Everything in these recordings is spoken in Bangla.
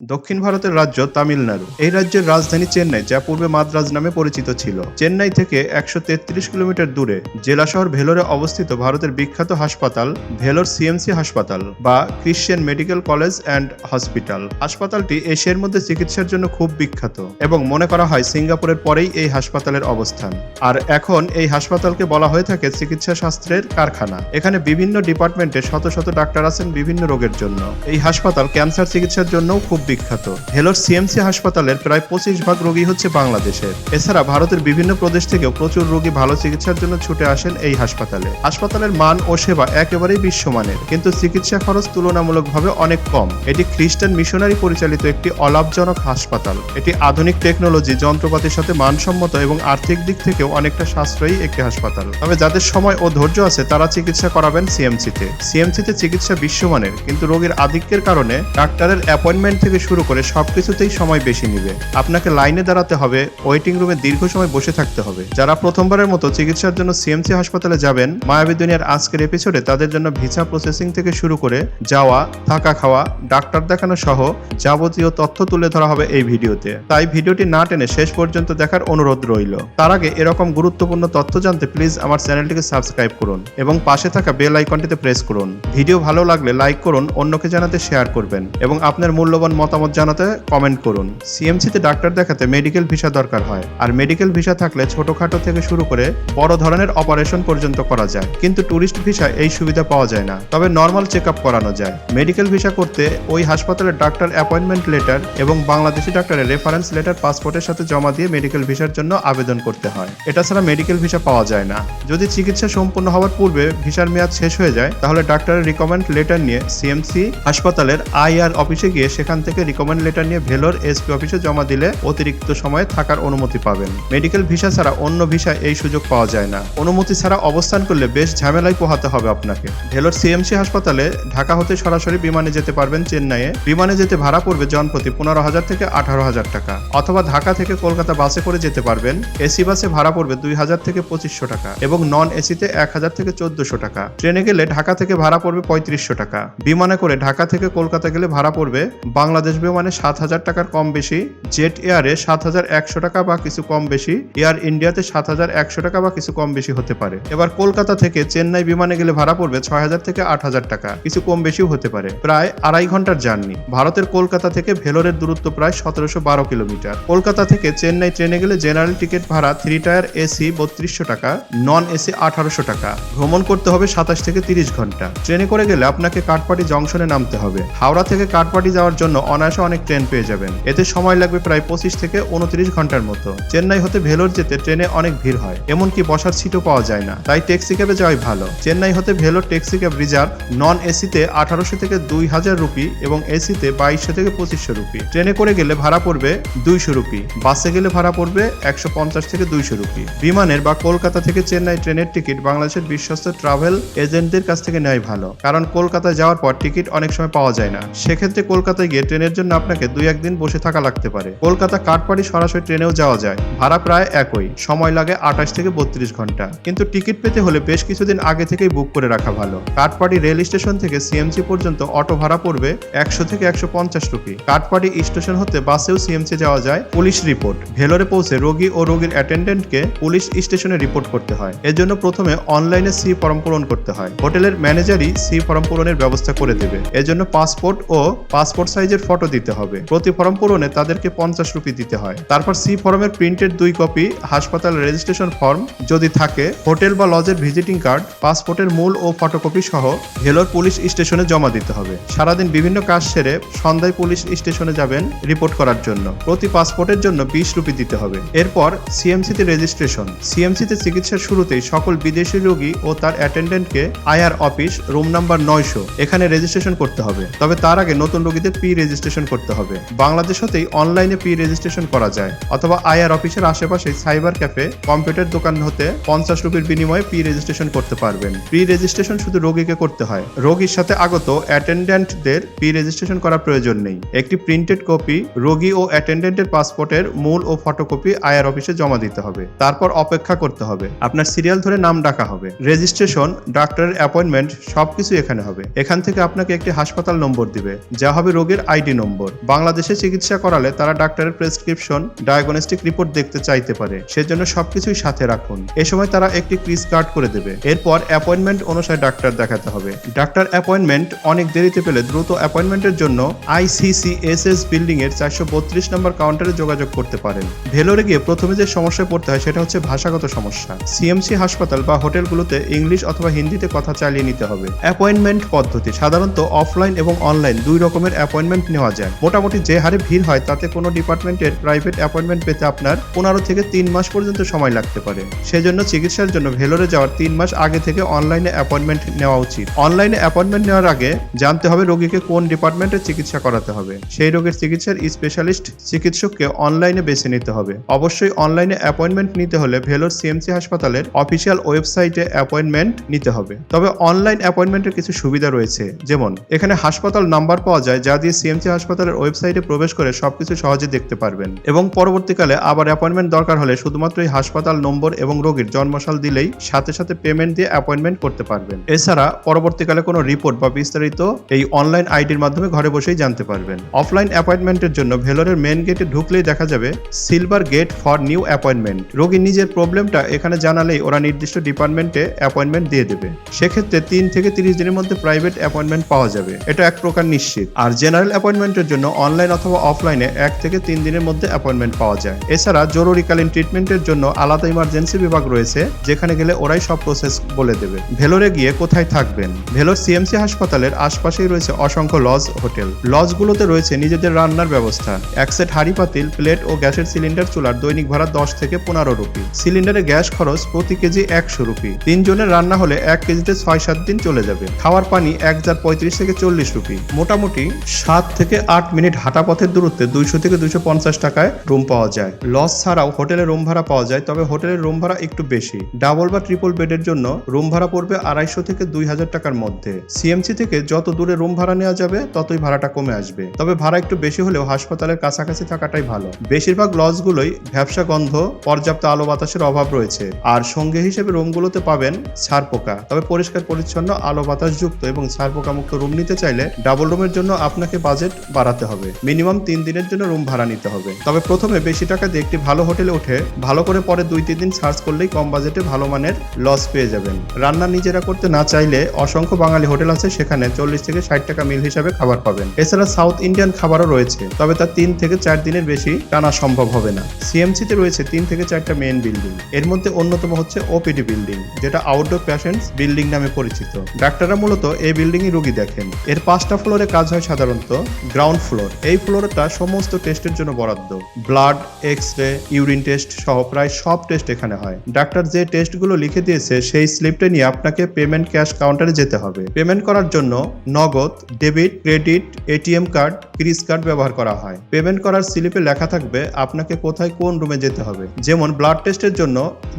দক্ষিণ ভারতের রাজ্য তামিলনাড়ু। এই রাজ্যের রাজধানী চেন্নাই, যা পূর্বে মাদ্রাজ নামে পরিচিত ছিল। চেন্নাই থেকে একশো তেত্রিশ কিলোমিটার দূরে জেলা শহর ভেলোরে অবস্থিত ভারতের বিখ্যাত হাসপাতাল, ভেলোর সিএমসি হাসপাতাল বা Christian medical college and hospital হাসপাতালটি এশিয়ার মধ্যে চিকিৎসার জন্য খুব বিখ্যাত এবং মনে করা হয় সিঙ্গাপুরের পরেই এই হাসপাতালের অবস্থান। আর এখন এই হাসপাতালকে বলা হয়ে থাকে চিকিৎসা শাস্ত্রের কারখানা। এখানে বিভিন্ন ডিপার্টমেন্টে শত শত ডাক্তার আছেন বিভিন্ন রোগের জন্য। এই হাসপাতাল ক্যান্সার চিকিৎসার জন্যও খুব বিখ্যাত। ভেলোর সিএমসি হাসপাতালের প্রায় পঁচিশ ভাগ রোগী হচ্ছে বাংলাদেশের। এছাড়া ভারতের বিভিন্ন প্রদেশ থেকেও প্রচুর রোগী ভালো চিকিৎসার জন্য ছুটে আসেন এই হাসপাতালে। হাসপাতালের মান ও সেবা একেবারেই বিশ্বমানের, কিন্তু চিকিৎসা খরচ তুলনামূলকভাবে অনেক কম। এটি খ্রিস্টান মিশনারি পরিচালিত একটি অলাভজনক হাসপাতাল। এটি আধুনিক টেকনোলজি, যন্ত্রপাতির সাথে মানসম্মত এবং আর্থিক দিক থেকেও অনেকটা সাশ্রয়ী একটি হাসপাতাল। তবে যাদের সময় ও ধৈর্য আছে, তারা চিকিৎসা করাবেন সিএমসিতে। সিএমসিতে চিকিৎসা বিশ্বমানের, কিন্তু রোগীর আধিক্যের কারণে ডাক্তারের অ্যাপয়েন্টমেন্ট থেকে শুরু করে সবকিছুতেই সময় বেশি নিবে। আপনাকে লাইনে দাঁড়াতে হবে, ওয়েটিং রুমে দীর্ঘ সময় বসে থাকতে হবে। যারা প্রথমবারের মতো চিকিৎসার জন্য সিএমসি হাসপাতালে যাবেন, মায়াবী দুনিয়ার আজকের এপিসোডে তাদের জন্য ভিসা প্রসেসিং থেকে শুরু করে যাওয়া, থাকা খাওয়া, ডাক্তার দেখানো সহ যাবতীয় তথ্য তুলে ধরা হবে এই ভিডিওতে। তাই ভিডিওটি না টেনে শেষ পর্যন্ত দেখার অনুরোধ রইল। তার আগে এরকম গুরুত্বপূর্ণ তথ্য জানতে প্লিজ আমার চ্যানেলটিকে সাবস্ক্রাইব করুন এবং পাশে থাকা বেল আইকনটিতে প্রেস করুন। ভিডিও ভালো লাগলে লাইক করুন, অন্যকে জানাতে শেয়ার করবেন এবং আপনার মূল্যবান মতামত জানাতে কমেন্ট করুন। সিএমসিতে ডাক্তার দেখাতে মেডিকেল ভিসা দরকার হয়। আর মেডিকেল ভিসা থাকলে ছোটখাটো থেকে শুরু করে বড় ধরনের অপারেশন পর্যন্ত করা যায়। কিন্তু ট্যুরিস্ট ভিসা এই সুবিধা পাওয়া যায় না। তবে নর্মাল চেক করানো যায়। মেডিকেল ভিসা করতে ওই হাসপাতালের ডাক্তার অ্যাপয়েন্টমেন্ট লেটার এবং বাংলাদেশি ডাক্তারের রেফারেন্স লেটার পাসপোর্টের সাথে জমা দিয়ে মেডিকেল ভিসার জন্য আবেদন করতে হয়। এটা ছাড়া মেডিকেল ভিসা পাওয়া যায় না। যদি চিকিৎসা সম্পূর্ণ হওয়ার পূর্বে ভিসার মেয়াদ শেষ হয়ে যায়, তাহলে ডাক্তারের রিকমেন্ড লেটার নিয়ে সিএমসি হাসপাতালের আইআর অফিসে গিয়ে সেখান থেকে রিকমেন্ড লেটার নিয়ে ভেলোর এসপি অফিসে জমা দিলে অতিরিক্ত সময়ে থাকার অনুমতি পাবেন। মেডিকেল ভিসা ছাড়া অন্য ভিসায় এই সুযোগ পাওয়া যায় না। অনুমতি ছাড়া অবস্থান করলে বেশ ঝামেলায় পোহাতে হবে আপনাকে। ভেলোর সিএমসি হাসপাতালে ঢাকা হতে সরাসরি বিমানে যেতে পারবেন চেন্নাইয়ে। বিমানে যেতে ভাড়া পড়বে জনপ্রতি পনেরো হাজার থেকে আঠারো হাজার টাকা। অথবা ঢাকা থেকে কলকাতা বাসে করে যেতে পারবেন। এসি বাসে ভাড়া পড়বে দুই হাজার থেকে পঁচিশশো টাকা এবং নন এসিতে এক হাজার থেকে চোদ্দশো টাকা। ট্রেনে গেলে ঢাকা থেকে ভাড়া পড়বে পঁয়ত্রিশশো টাকা। বিমানে করে ঢাকা থেকে কলকাতা গেলে ভাড়া পড়বে বাংলাদেশ বিমানে সাত হাজার টাকার কম বেশি, জেট এয়ারে সাত হাজার একশো টাকা বা কিছু কম বেশি, এয়ার ইন্ডিয়াতে সাত হাজার একশো টাকা বা কিছু কম বেশি হতে পারে। এবার কলকাতা থেকে চেন্নাই বিমানে গেলে ভাড়া পড়বে ছয় হাজার থেকে আট হাজার টাকা, কিছু কম বেশিও হতে পারে। প্রায় আড়াই ঘণ্টার জার্নি। ভারতের কলকাতা থেকে ভেলোরের দূরত্ব প্রায় সতেরোশো বারো কিলোমিটার। কলকাতা থেকে চেন্নাই ট্রেনে গেলে জেনারেল টিকিট ভাড়া থ্রি টায়ার এসি বত্রিশশো টাকা, নন এসি আঠারোশো টাকা। ভ্রমণ করতে হবে সাতাশ থেকে তিরিশ ঘণ্টা। ট্রেনে করে গেলে আপনাকে কাঠপাটি জংশনে নামতে হবে। হাওড়া থেকে কাঠপাটি যাওয়ার জন্য অনায়াসে অনেক ট্রেন পেয়ে যাবেন। এতে সময় লাগবে প্রায় পঁচিশ থেকে উনত্রিশ ঘণ্টার মতো। চেন্নাই হতে ভেলোর যেতে ট্রেনে অনেক ভিড় হয়, এমনকি বসার সিটও পাওয়া যায় না। তাই ট্যাক্সি ক্যাবে যাওয়াই ভালো। চেন্নাই হতে Vellore taxi cab reserve non এসিতে আঠারোশো থেকে দুই হাজার রুপি এবং এসিতে বাইশশো থেকে পঁচিশশো রুপি। ট্রেনে করে গেলে ভাড়া পড়বে দুইশো রুপি। বাসে গেলে ভাড়া পড়বে একশো পঞ্চাশ থেকে দুইশো রুপি। বিমানের বা কলকাতা থেকে চেন্নাই ট্রেনের টিকিট বাংলাদেশের বিশ্বস্ত ট্রাভেল এজেন্টদের কাছ থেকে নেওয়াই ভালো। কারণ কলকাতায় যাওয়ার পর টিকিট অনেক সময় পাওয়া যায় না। সেক্ষেত্রে কলকাতায় গিয়ে ট্রেনের জন্য আপনাকে দুই একদিন বসে থাকা লাগতে পারে। কলকাতা কাঠপাড়ি সরাসরি ট্রেনেও যাওয়া যায়। ভাড়া প্রায় একই। সময় লাগে আঠাশ থেকে বত্রিশ ঘণ্টা। কিন্তু টিকিট পেতে হলে বেশ কিছুদিন আগে থেকেই বুক করে রাখা ভালো। কাঠপাড়ি রেল স্টেশন থেকে সিএমসি পর্যন্ত অটো ভাড়া পড়বে একশো থেকে একশো পঞ্চাশ রুপি। কাঠপাড়ি স্টেশন হতে বাসেও সিএমসি যাওয়া যায়। Police report. ভেলোরে পৌঁছে রোগী ও রোগীর অ্যাটেন্ডেন্টকে পুলিশ স্টেশনে রিপোর্ট করতে হয়। এজন্য প্রথমে অনলাইনে সি ফর্ম পূরণ করতে হয়। হোটেলের ম্যানেজারই সি ফর্ম পূরণের ব্যবস্থা করে দেবে। এজন্য পাসপোর্ট ও পাসপোর্ট সাইজের ফটো দিতে হবে। প্রতি ফর্ম পূরণে তাদেরকে পঞ্চাশ রুপি দিতে হয়। তারপর সি ফর্মের প্রিন্টেড দুই কপি হাসপাতাল রেজিস্ট্রেশন ফর্ম যদি থাকে হোটেল বা লজের ভিজিটিং কার্ড পাসপোর্টের মূল ও ফটোকপি সহ ভেলোর পুলিশ স্টেশনে জমা দিতে হবে। সারাদিন বিভিন্ন কাজ সেরে সন্ধ্যায় পুলিশ স্টেশনে যাবেন রিপোর্ট করার জন্য। প্রতি পাসপোর্টের জন্য বিশ রুপি দিতে হবে। এরপর সিএমসিতে রেজিস্ট্রেশন সিএমসিতে চিকিৎসার শুরুতেই সকল বিদেশি রোগী ও তার অ্যাটেন্ডেন্টকে আইআর অফিস রুম নাম্বার নয়শো, এখানে রেজিস্ট্রেশন করতে হবে। তবে তার আগে নতুন রোগীদের পি রেজিস্ট্রেশন করতে হবে। বাংলাদেশ হতেই অনলাইনে পি রেজিস্ট্রেশন করা যায়, অথবা আইআর অফিসের আশেপাশে সাইবার ক্যাফে কম্পিউটার দোকান হতে পঞ্চাশ রুপির বিনিময়ে পি রেজিস্ট্রেশন করতে পারবেন। প্রি রেজিস্ট্রেশন শুধু রোগীকে করতে হয়, রোগীর সাথে আগত অ্যাটেন্ডেন্টদের পি রেজিস্ট্রেশন করার প্রয়োজন নেই। একটি প্রিন্টেড কপি রোগী ও অ্যাটেন্ডেন্টের পাসপোর্টের মূল ও ফটোকপি আইআর অফিসে জমা দিতে হবে। তারপর অপেক্ষা করতে হবে। আপনার সিরিয়াল ধরে নাম ডাকা হবে। রেজিস্ট্রেশন ডাক্তারের অ্যাপয়েন্টমেন্ট সবকিছু এখানে হবে। এখান থেকে আপনাকে একটি হাসপাতাল নম্বর দিবে। যা হবে রোগীর আইডি আইডি নম্বর। বাংলাদেশে চিকিৎসা করালে তারা ডাক্তারের প্রেসক্রিপশন ডায়াগনস্টিক রিপোর্ট দেখতে চাইতে পারে। সেজন্য সবকিছুই সাথে রাখুন। এ সময় তারা একটি ক্রিজ কার্ড করে দেবে। এরপর অ্যাপয়েন্টমেন্ট অনুসারে ডাক্তার দেখাতে হবে। ডাক্তার অ্যাপয়েন্টমেন্ট অনেক দেরিতে পেলে দ্রুত অ্যাপয়েন্টমেন্টের জন্য আইসিসিএসএস বিল্ডিং এর চারশো বত্রিশ নম্বর কাউন্টারে যোগাযোগ করতে পারেন। ভেলোরে গিয়ে প্রথমে যে সমস্যায় পড়তে হয় সেটা হচ্ছে ভাষাগত সমস্যা। সিএমসি হাসপাতাল বা হোটেলগুলোতে ইংলিশ অথবা হিন্দিতে কথা চালিয়ে নিতে হবে। অ্যাপয়েন্টমেন্ট পদ্ধতি সাধারণত অফলাইন এবং অনলাইন দুই রকমের অ্যাপয়েন্টমেন্ট নেওয়া যায়। মোটামুটি যে হারে ভিড় হয়, তাতে কোনো ডিপার্টমেন্টের প্রাইভেট অ্যাপয়েন্টমেন্ট পেতে আপনার পনেরো থেকে তিন মাস পর্যন্ত সময় লাগতে পারে। সেজন্য চিকিৎসার জন্য ভেলোরে যাওয়ার তিন মাস আগে থেকে অনলাইনে অ্যাপয়েন্টমেন্ট নেওয়া উচিত। অনলাইনে অ্যাপয়েন্টমেন্ট নেওয়ার আগে জানতে হবে রোগীকে কোন ডিপার্টমেন্টে চিকিৎসা করাতে হবে। সেই রোগের চিকিৎসার স্পেশালিস্ট চিকিৎসককে অনলাইনে বেছে নিতে হবে। অবশ্যই অনলাইনে অ্যাপয়েন্টমেন্ট নিতে হলে ভেলোর সিএমসি হাসপাতালের অফিসিয়াল ওয়েবসাইটে অ্যাপয়েন্টমেন্ট নিতে হবে। তবে অনলাইন অ্যাপয়েন্টমেন্টের কিছু সুবিধা রয়েছে। যেমন, এখানে হাসপাতাল নাম্বার পাওয়া যায়, যা দিয়ে সিএমসি হাসপাতালের ওয়েবসাইটে প্রবেশ করে সবকিছু সহজে দেখতে পারবেন। এবং পরবর্তীকালে আবার অ্যাপয়েন্টমেন্ট দরকার হলে শুধুমাত্র এই হাসপাতাল নম্বর এবং রোগীর জন্মসাল দিলেই সাথে সাথে পেমেন্ট দিয়ে অ্যাপয়েন্টমেন্ট করতে পারবেন। এছাড়া পরবর্তীকালে কোনো রিপোর্ট বা বিস্তারিত এই অনলাইন আইডির মাধ্যমে ঘরে বসেই জানতে পারবেন। অফলাইন অ্যাপয়েন্টমেন্টের জন্য ভেলোরের মেন গেটে ঢুকলেই দেখা যাবে silver gate for new appointment রোগী নিজের প্রবলেমটা এখানে জানালেই ওরা নির্দিষ্ট ডিপার্টমেন্টে অ্যাপয়েন্টমেন্ট দিয়ে দেবে। সেক্ষেত্রে তিন থেকে তিরিশ দিনের মধ্যে প্রাইভেট অ্যাপয়েন্টমেন্ট পাওয়া যাবে। এটা এক প্রকার নিশ্চিত। আর জেনারেল অ্যাপয়েন্টমেন্টের জন্য অনলাইন অথবা অফলাইনে এক থেকে তিন দিনের মধ্যে অ্যাপয়েন্টমেন্ট পাওয়া যায়। এছাড়া জরুরিকালীন ট্রিটমেন্টের জন্য আলাদা ইমার্জেন্সি বিভাগ রয়েছে, যেখানে গেলে ওরাই সব প্রসেস বলে দেবে। ভেলোরে গিয়ে কোথায় থাকবেন? ভেলোর সিএমসি হাসপাতালের আশপাশেই রয়েছে অসংখ্য লজ হোটেল লজগুলোতে রয়েছে নিজেদের রান্নার ব্যবস্থা। এক সেট হাড়ি, পাতিল প্লেট ও গ্যাসের সিলিন্ডার চুলার দৈনিক ভাড়া দশ থেকে পনেরো রুপি। সিলিন্ডারে গ্যাস খরচ প্রতি কেজি একশো রুপি। তিনজনের রান্না হলে এক কেজিতে ছয় সাত দিন চলে যাবে। খাওয়ার পানি এক জার পঁয়ত্রিশ থেকে চল্লিশ রুপি। মোটামুটি সাত থেকে আট মিনিট হাঁটা পথের দূরত্বে দুইশো থেকে দুইশো পঞ্চাশ টাকায় রুম পাওয়া যায়। লজ ছাড়াও হোটেলে রুম ভাড়া পাওয়া যায়, তবে হোটেলের রুম ভাড়া একটু বেশি। ডাবল বা ট্রিপল বেডের জন্য রুম ভাড়া পড়বে আড়াইশো থেকে দুই হাজার টাকার মধ্যে। সিএমসি থেকে যত দূরে রুম ভাড়া নেওয়া যাবে, ততই ভাড়াটা কমে আসবে। তবে ভাড়া একটু বেশি হলেও হাসপাতালের কাছাকাছি থাকাটাই ভালো। বেশিরভাগ লজগুলোই ব্যবসা গন্ধ, পর্যাপ্ত আলো বাতাসের অভাব রয়েছে। আর সঙ্গে হিসেবে রুমগুলোতে পাবেন ছাড় পোকা। তবে পরিষ্কার পরিচ্ছন্ন, আলো বাতাস যুক্ত এবং ছাড় পোকা মুক্ত রুম নিতে চাইলে ডাবল রুমের জন্য আপনাকে বাজেট বাড়াতে হবে। মিনিমাম তিন দিনের জন্য রুম ভাড়া নিতে হবে। তবে প্রথমে বেশি টাকা দিয়ে একটি ভালো হোটেলে উঠে ভালো করে পরে দুই, তিন দিন সার্চ করলেই কম বাজেটে ভালো মানের লস পেয়ে যাবেন। রান্না নিজেরা করতে না চাইলে অসংখ্য বাঙালি হোটেল আছে সেখানে চল্লিশ থেকে ষাট টাকা মিল হিসাবে খাবার পাবেন। এছাড়া সাউথ ইন্ডিয়ান খাবারও রয়েছে, তবে তা তিন থেকে চার দিনের বেশি টানা সম্ভব হবে না। সিএমসিতে রয়েছে তিন থেকে চারটা মেন বিল্ডিং এর মধ্যে অন্যতম হচ্ছে ওপিডি বিল্ডিং যেটা আউটডোর প্যাশেন্টস বিল্ডিং নামে পরিচিত। ডাক্তাররা মূলত এই বিল্ডিং এ রোগী দেখেন। এর পাঁচটা ফ্লোরে কাজ হয় সাধারণত গ্রাউন্ড ফ্লোর এই ফ্লোরটা সমস্ত টেস্টের জন্য বরাদ্দ। Blood X ray urine test সহ প্রায় সব টেস্ট এখানে হয়। ডাক্তার যে টেস্টগুলো লিখে দিয়েছে, সেই স্লিপটা নিয়ে আপনাকে পেমেন্ট ক্যাশ কাউন্টারে যেতে হবে। পেমেন্ট করার জন্য নগদ ডেবিট ক্রেডিট এটিএম কার্ড ক্রিজ কার্ড ব্যবহার করা হয়। পেমেন্ট করার স্লিপে লেখা থাকবে আপনাকে কোথায় কোন রুমে যেতে হবে। যেমন ব্লাড টেস্টের জন্য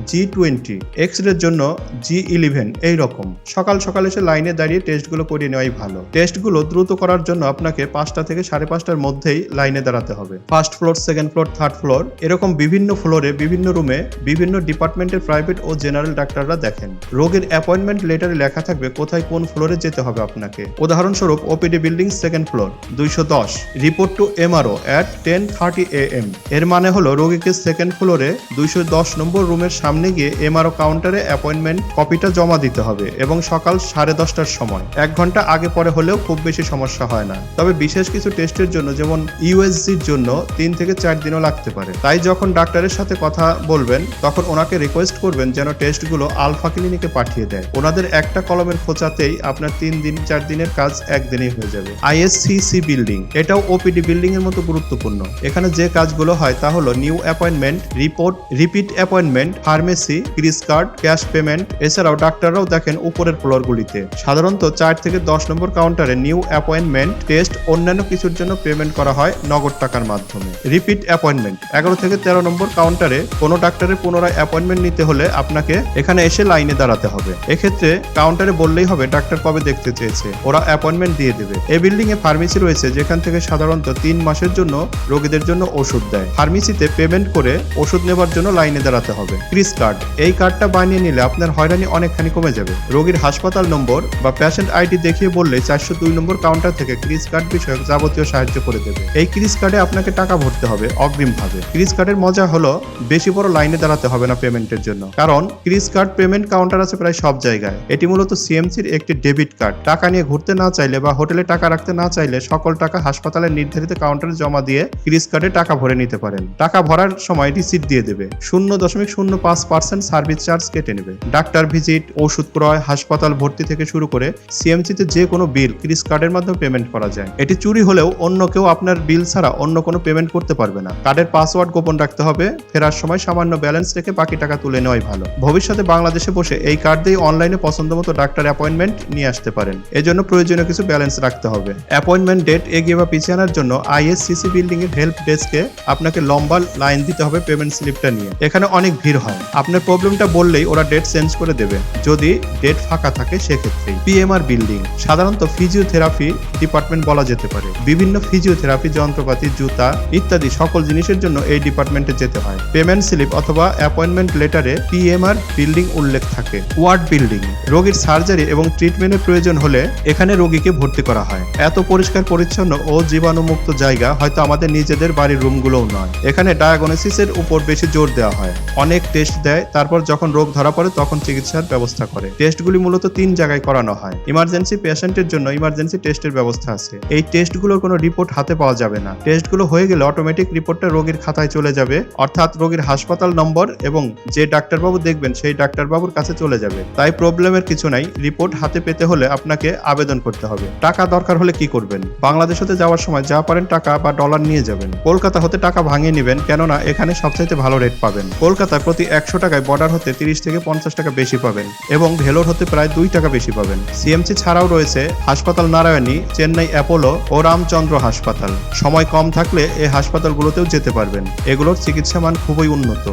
জি টোয়েন্টি এক্স রের জন্য জি ইলেভেন এই রকম। সকাল সকাল এসে লাইনে দাঁড়িয়ে টেস্টগুলো করিয়ে নেওয়াই ভালো। টেস্টগুলো দ্রুত করার জন্য আপনাকে পাঁচটা থেকে সাড়ে পাঁচটার মধ্যেই লাইনে দাঁড়াতে হবে। First floor second floor third floor এরকম বিভিন্ন ফ্লোরে, বিভিন্ন রুমে বিভিন্ন ডিপার্টমেন্টের প্রাইভেট ও জেনারেল ডাক্তাররা দেখেন। রোগীর অ্যাপয়েন্টমেন্ট লেটারে লেখা থাকবে কোথায় কোন ফ্লোরে যেতে হবে আপনাকে। উদাহরণস্বরূপ ওপিডি বিল্ডিং সেকেন্ড ফ্লোর দুইশো দশ। Report to MRO at ten thirty A M এর মানে হলো রোগীকে সেকেন্ড ফ্লোরে দুইশো দশ নম্বর রুমের সামনে গিয়ে এমআরও কাউন্টারে অ্যাপয়েন্টমেন্ট কপিটা জমা দিতে হবে এবং সকাল সাড়ে দশটার সময়। এক ঘণ্টা আগে পরে হলেও খুব বেশি সমস্যা হয় না। তবে বিশেষ কিছু টেস্টের জন্য, যেমন ইউএসজির জন্য তিন থেকে চার দিনও লাগতে পারে। তাই যখন ডাক্তারের সাথে কথা বলবেন, তখন ওনাকে রিকোয়েস্ট করবেন যেন টেস্টগুলো আলফা ক্লিনিকে পাঠিয়ে দেয়। ওনাদের একটা কলমের খোঁচাতেই আপনার তিন দিন, চার দিনের কাজ একদিনেই হয়ে যাবে। আইএসসিসি বিল্ডিং, এটাও ওপিডি বিল্ডিং এর মতো গুরুত্বপূর্ণ। এখানে যে কাজগুলো হয় তা হলো new appointment, report, repeat appointment, pharmacy, Chris card, cash payment. এছাড়াও ডাক্তাররাও দেখেন উপরের ফ্লোরগুলিতে। সাধারণত চার থেকে দশ নম্বর কাউন্টারে নিউ অ্যাপয়েন্টমেন্ট, টেস্ট অন্যান্য কিছুর জন্য পেমেন্ট করা হয় নগদ টাকার মাধ্যমে। রিপিট অ্যাপয়েন্টমেন্ট এগারো থেকে তেরো নম্বর কাউন্টারে কোনো ডাক্তারের পুনরায় অ্যাপয়েন্টমেন্ট নিতে হলে আপনাকে এখানে এসে লাইনে দাঁড়াতে হবে। এক্ষেত্রে কাউন্টারে বললেই হবে ডাক্তার কবে দেখতে চেয়েছে? ওরা অ্যাপয়েন্টমেন্ট দিয়ে দেবে। এই বিল্ডিং এ ফার্মেসি রয়েছে, যেখান থেকে সাধারণত তিন মাসের জন্য রোগীদের জন্য ওষুধ দেয়। ফার্মেসিতে পেমেন্ট করে ওষুধ নেবার জন্য লাইনে দাঁড়াতে হবে। ক্রিস কার্ড এই কার্ডটা বানিয়ে নিলে আপনার হয়রানি অনেকখানি কমে যাবে। রোগীর হাসপাতাল নম্বর বা পেশেন্ট আইডি দেখিয়ে বললে চারশো দুই নম্বর কাউন্টার থেকে ক্রিস কার্ড টুকটাক যাবতীয় সাহায্য করে দেবে। এই ক্রিস কার্ডে আপনাকে টাকা ভরতে হবে অগ্রিমভাবে। ক্রিস কার্ডের মজা হলো, বেশি বড় লাইনে দাঁড়াতে হবে না পেমেন্টের জন্য। কারণ, ক্রিস কার্ড পেমেন্ট কাউন্টার আছে প্রায় সব জায়গায়। এটি মূলত সিএমসির একটি ডেবিট কার্ড। টাকা নিয়ে ঘুরতে না চাইলে বা হোটেলে টাকা রাখতে না চাইলে সকল টাকা হাসপাতালের নির্ধারিত কাউন্টারে জমা দিয়ে ক্রিস কার্ডে টাকা ভরে নিতে পারেন। টাকা ভরার সময় রিসিট দিয়ে দেবে। শূন্য দশমিক শূন্য পাঁচ পার্সেন্ট সার্ভিস চার্জ কেটে নেবে। ডাক্তার ভিজিট, ওষুধ ক্রয়, হাসপাতাল ভর্তি থেকে শুরু করে সিএমসিতে যে কোনো বিল ক্রিস কার্ডের মাধ্যমে পেমেন্ট করা যায়। এটি চুরি হলেও অন্য কেউ আপনার বিল ছাড়া অন্য কোনো পেমেন্ট করতে পারবে না। কার্ডের পাসওয়ার্ড গোপন রাখতে হবে, ফেরার সময় সামান্য ব্যালেন্স রেখে বাকি টাকা তুলে নেওয়াই ভালো। ভবিষ্যতে বাংলাদেশে বসে এই কার্ড দিয়ে অনলাইনে পছন্দ মতো ডাক্তার অ্যাপয়েন্টমেন্ট নিয়ে আসতে পারেন। এজন্য প্রয়োজনীয় কিছু ব্যালেন্স রাখতে হবে। অ্যাপয়েন্টমেন্ট ডেট এগিয়ে বা পিছিয়ে আনার জন্য আইএসসিসি বিল্ডিং এর হেল্প ডেস্কে আপনাকে লম্বা লাইন দিতে হবে পেমেন্ট স্লিপটা নিয়ে। এখানে অনেক ভিড় হয়। আপনার প্রবলেমটা বললেই ওরা ডেট চেঞ্জ করে দেবে। যদি ডেট ফাঁকা থাকে, সেক্ষেত্রেই। পিএমআর বিল্ডিং সাধারণত ফিজিওথেরাপি ডিপার্টমেন্ট বলা যেতে পারে। বিভিন্ন ফিজিওথেরাপি যন্ত্রপাতি, জুতা ইত্যাদি সকল জিনিসের জন্য এই ডিপার্টমেন্টে যেতে হয়। পেমেন্ট স্লিপ অথবা অ্যাপয়েন্টমেন্ট লেটারে পিএমআর বিল্ডিং উল্লেখ থাকে। ওয়ার্ড বিল্ডিং রোগীর সার্জারি এবং ট্রিটমেন্টের প্রয়োজন হলে এখানে রোগীকে ভর্তি করা হয়। এত পরিষ্কার, পরিচ্ছন্ন ও জীবাণুমুক্ত জায়গা হয়তো আমাদের নিজেদের বাড়ির রুমগুলোও নয়। এখানে ডায়াগনোসিসের উপর বেশি জোর দেওয়া হয়। অনেক টেস্ট দেয়, তারপর যখন রোগ ধরা পড়ে তখন চিকিৎসার ব্যবস্থা করে। টেস্টগুলি মূলত তিন জায়গায় করানো হয়। ইমার্জেন্সি পেশেন্টের জন্য ইমার্জেন্সি টেস্টের ব্যবস্থা আছে। এই টেস্টগুলোর কোনো রিপোর্ট হাতে পাওয়া যাবে না। টেস্টগুলো হয়ে গেলে অটোমেটিক রিপোর্টটা রোগীর খাতায় চলে যাবে। অর্থাৎ রোগীর হাসপাতাল নম্বর এবং যে ডাক্তারবাবু দেখবেন সেই ডাক্তারবাবুর কাছে চলে যাবে। তাই প্রবলেমের কিছু নাই। রিপোর্ট হাতে পেতে হলে আপনাকে আবেদন করতে হবে। টাকা দরকার হলে কি করবেন? বাংলাদেশ হতে যাওয়ার সময় যা পারেন টাকা বা ডলার নিয়ে যাবেন। কলকাতা হতে টাকা ভাঙিয়ে নেবেন, কেননা এখানে সবচাইতে ভালো রেট পাবেন। কলকাতায় প্রতি একশো টাকায় বর্ডার হতে তিরিশ থেকে পঞ্চাশ টাকা বেশি পাবেন এবং ভেলোর হতে প্রায় দুই টাকা বেশি পাবেন। সিএমসি ছাড়াও রয়েছে হাসপাতাল নারায়ণী, চেন্নাই অ্যাপোলো ও রামচন্দ্র হাসপাতাল। সময় কম থাকলে এ হাসপাতালগুলোতেও যেতে পারবেন। এগুলোর চিকিৎসা মান খুবই উন্নত।